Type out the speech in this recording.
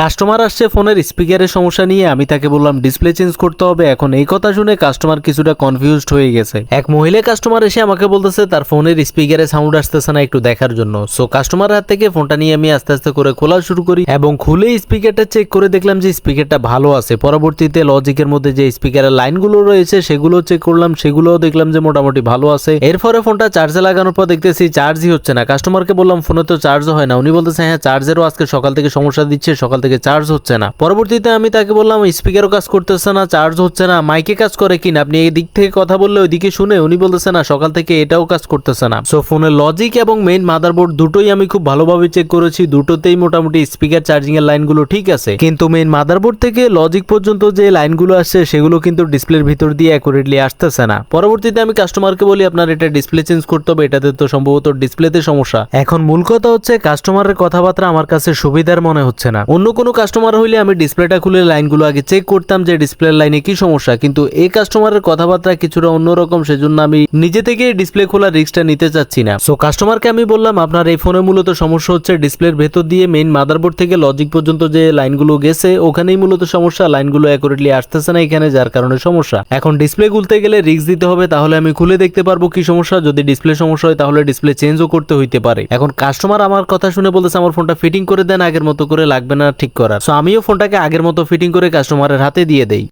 Customer আসছে ফোনের স্পিকারের সমস্যা নিয়ে, আমি তাকে বললাম, ডিসপ্লে চেঞ্জ করতে হবে। এখন এই কথা শুনে কাস্টমার কিছুটা কনফিউজড হয়ে গেছে। এক মহিলা কাস্টমার এসে আমাকে বলতেছে, তার ফোনের স্পিকারে সাউন্ড আসতেছে না একটু দেখার জন্য। সো কাস্টমার হাত থেকে ফোনটা নিয়ে আমি আস্তে আস্তে করে খোলা শুরু করি এবং খুলে স্পিকারটা চেক করে দেখলাম যে স্পিকারটা ভালো আছে। পরবর্তীতে লজিকের মধ্যে যে স্পিকারের লাইনগুলো রয়েছে, সেগুলো চেক করলাম, সেগুলোও দেখলাম যে মোটামুটি ভালো আছে। এরপরে ফোনটা চার্জে লাগানোর পর দেখতেছি চার্জই হচ্ছে না। কাস্টমারকে বললাম, ফোনে তো চার্জ হয় না। উনি বলতেছে হ্যাঁ চার্জেরও আজকে সকাল থেকে সমস্যা দিচ্ছে, সকাল থেকে চার্জ হচ্ছে না। পরবর্তীতে আমি তাকে বললাম স্পিকারও কাজ করতেছে না চার্জ হচ্ছে না মাইকে কাজ করে কিনা? আপনি এই দিক থেকে কথা বললে ওইদিকে শুনে উনি বলতেছে, না, সকাল থেকে এটাও কাজ করতেছে না। সো ফোনের লজিক এবং মেইন মাদারবোর্ড দুটোই আমি খুব ভালোভাবে চেক করেছি। দুটোতেই মোটামুটি স্পিকার চার্জিং এর লাইনগুলো ঠিক আছে। কিন্তু মেইন মাদারবোর্ড থেকে লজিক পর্যন্ত যে লাইনগুলো আসছে, সেগুলো কিন্তু ডিসপ্লের ভিতর দিয়ে অ্যাকুরেটলি আসতেছে না। পরবর্তীতে আমি কাস্টমারকে বলি, আপনার এটা ডিসপ্লে চেঞ্জ করতে হবে, এটাতে তো সম্ভবত ডিসপ্লেতে সমস্যা। এখন মূল কথা হচ্ছে কাস্টমারের কথাবার্তা আমার কাছে সুবিধার মনে হচ্ছে না। অন্য কোনো কাস্টমার হইলে আমি ডিসপ্লেটা খুলে লাইনগুলো আগে চেক করতাম যে ডিসপ্লের লাইনে কি সমস্যা। কিন্তু এই কাস্টমারের কথাবার্তা কিছুটা অন্যরকম, সেজন্য আমি নিজে থেকে ডিসপ্লে খোলার রিস্কটা নিতে চাচ্ছি না। সো কাস্টমারকে আমি বললাম, আপনার এই ফোনে মূলত সমস্যা হচ্ছে ডিসপ্লের ভেতর দিয়ে মেইন মাদারবোর্ড থেকে লজিক পর্যন্ত যে লাইনগুলো গেছে, ওখানেই মূলত সমস্যা। লাইনগুলো অ্যাকুরেটলি আসতেছে না এখানে, যার কারণে সমস্যা। এখন ডিসপ্লে খুলতে গেলে রিস্ক দিতে হবে, তাহলে আমি খুলে দেখতে পারব কি সমস্যা। যদি ডিসপ্লে সমস্যা হয়, তাহলে ডিসপ্লে চেঞ্জও করতে হইতে পারে। এখন কাস্টমার আমার কথা শুনে বলতেছে, আমার ফোনটা ফিটিং করে দেন, আগের মতো করে লাগবে না ঠিক করার। সো আমিও ফোনটাকে আগের মতো ফিটিং করে কাস্টমারের হাতে দিয়ে দেই।